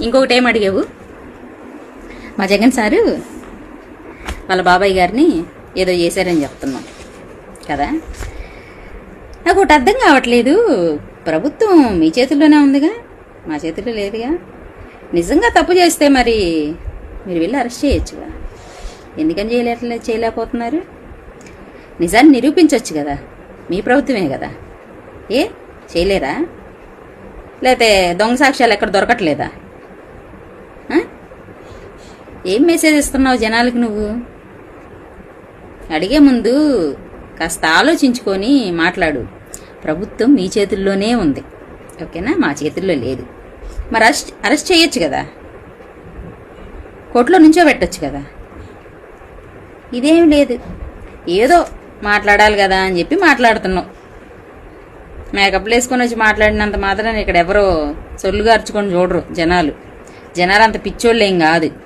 ఇంకొకటి ఏం అడిగావు? మా జగన్ సారు వాళ్ళ బాబాయ్ గారిని ఏదో చేశారని చెప్తున్నాం. కదా? నాకు ఒకటి అర్థం కావట్లేదు. ప్రభుత్వం మీ చేతుల్లోనే ఉందిగా? మా చేతుల్లో లేదుగా? నిజంగా తప్పు చేస్తే మరి మీరు వెళ్ళి అరెస్ట్ చేయొచ్చుగా? ఎందుకని చేయలే చేయలేకపోతున్నారు? నిజాన్ని నిరూపించవచ్చు కదా? మీ ప్రభుత్వమే కదా? ఏ? చేయలేరా లేకపోతే దొంగ సాక్ష్యాలు ఎక్కడ దొరకట్లేదా? ఏం మెసేజ్ ఇస్తున్నావు జనాలకు నువ్వు? అడిగే ముందు కాస్త ఆలోచించుకొని మాట్లాడు. ప్రభుత్వం మీ చేతుల్లోనే ఉంది. ఓకేనా? మా చేతుల్లో లేదు. మరి అరెస్ట్ అరెస్ట్ చేయొచ్చు కదా? కోర్టులో నుంచో పెట్టచ్చు కదా? ఇదేం లేదు. ఏదో మాట్లాడాలి కదా అని చెప్పి మాట్లాడుతున్నావు మేకప్లు వేసుకొని వచ్చి మాట్లాడినంత మాత్రం ఇక్కడ ఎవరో సొల్లుగా అరుచుకొని చూడరు జనాలు. జనాలు అంత పిచ్చోళ్ళు ఏం కాదు.